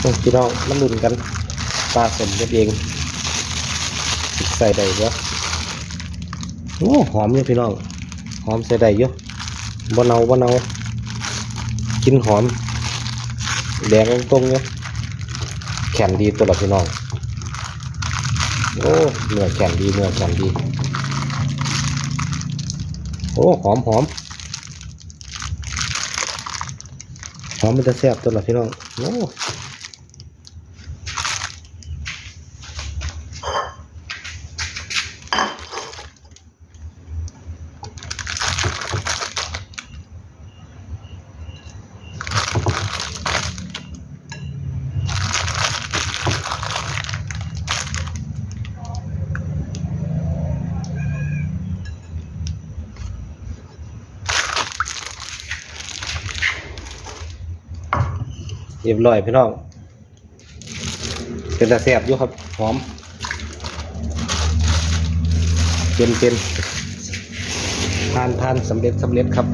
โอ้พี่น้องมันลุ่นกันปลาสมกันเองใส่ได้เยอะโอ้หอมอยู่พี่น้องหอมใส่ได้เยอะบะเนาบะเนากินหอมแดงตรงๆเนี่ยแข็งดีตัวละพี่น้องโอ้เนื้อแข็งดีเนื้อแข็งดีโอ้หอมหอมหอมมันจะแซ่บตัวละพี่น้องโอ้ เรียบร้อยพี่น้องเป็นตาแซ่บอยู่ครับหอมเป็นเป็นทานทานสำเร็จสำเร็จครับ